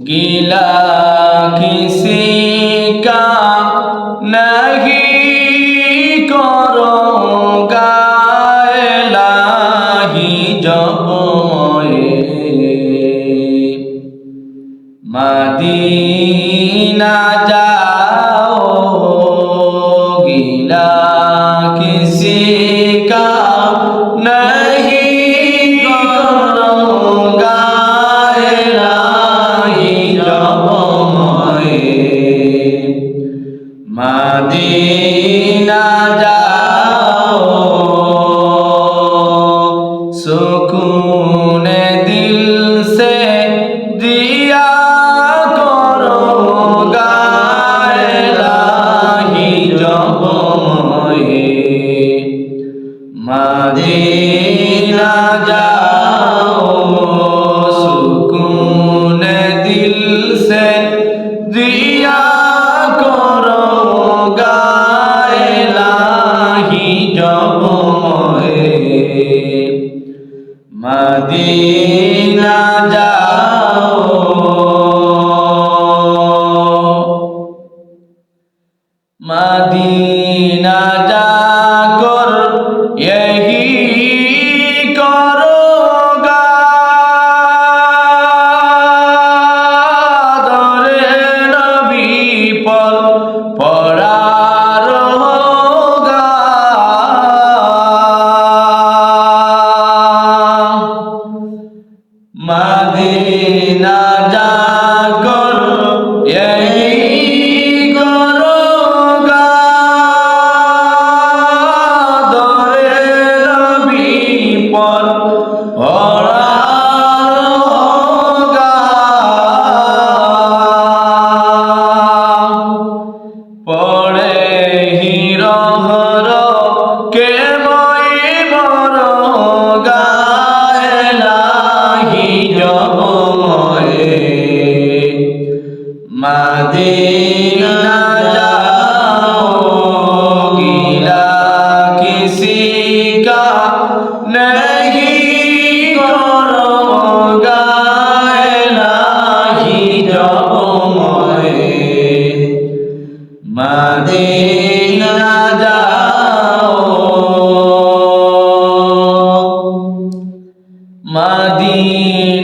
गिला किसी का नहीं करोगा लाही जब मदीना जाओ गिला सुकून दिल से दिया करो गाए लाही जब मोहे माजी মদিনা যাও। মদিনা যাও। মাদী